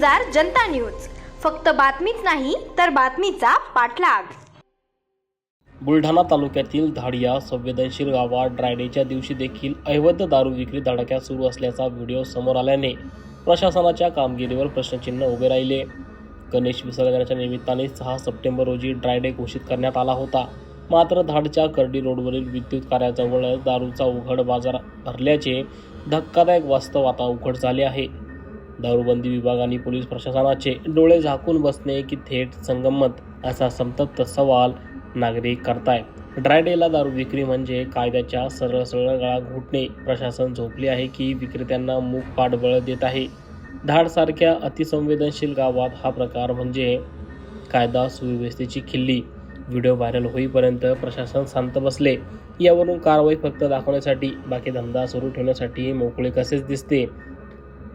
झुंजार Janata news. फक्त बातमीच नाही तर बातमीचा पाठलाग. बुलढाणा तालुक्यातील धाडिया संवेदनशील गावात ड्रायडेच्या दिवशी देखील अवैध दारू विक्री धडाक्यात सुरू असल्याचा व्हिडिओ समोर आल्याने प्रशासनाच्या कामगिरीवर प्रश्नचिन्ह उभे राहिले. गणेश विसर्जनाच्या निमित्ताने सहा सप्टेंबर रोजी ड्रायडे घोषित करण्यात आला होता. मात्र धाडच्या कर्डी रोडवरील विद्युत कार्याजवळ दारूचा उघड बाजार भरल्याचे धक्कादायक वास्तव आता उघड झाले आहे. दारूबंदी विभाग आणि पोलीस प्रशासनाचे डोळे झाकून बसणे की थेट संगमत असा संतप्त सवाल नागरिक करतायत ड्रायडेला दारू विक्री म्हणजे कायद्याच्या सरळ सरळ गळा घुटणे. प्रशासन झोपले आहे की विक्रेत्यांना मूक पाठबळ देत आहे. धाडसारख्या अतिसंवेदनशील गावात हा प्रकार म्हणजे कायदा सुव्यवस्थेची खिल्ली. व्हिडिओ व्हायरल होईपर्यंत प्रशासन शांत बसले. यावरून कारवाई फक्त दाखवण्यासाठी बाकी धंदा सुरू ठेवण्यासाठी मोकळे कसेच दिसते.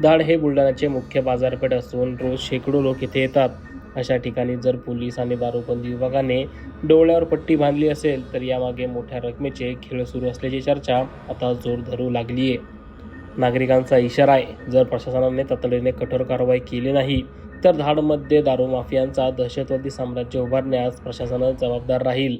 धाड हे बुलढाण्याचे मुख्य बाजारपेठ असून रोज शेकडो लोक इथे येतात. अशा ठिकाणी जर पोलीस आणि दारूबंदी विभागाने डोळ्यावर पट्टी बांधली असेल तर यामागे मोठ्या रकमेचे खेळ सुरू असल्याची चर्चा आता जोर धरू लागली आहे नागरिकांचा इशारा आहे जर प्रशासनाने तातडीने कठोर कारवाई केली नाही तर धाडमध्ये दारू माफियांचा दहशतवादी साम्राज्य उभारण्यास प्रशासन जबाबदार राहील.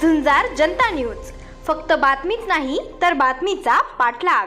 झुंजार जनता न्यूज. फक्त बातमीच नाही तर बातमीचा पाठलाग.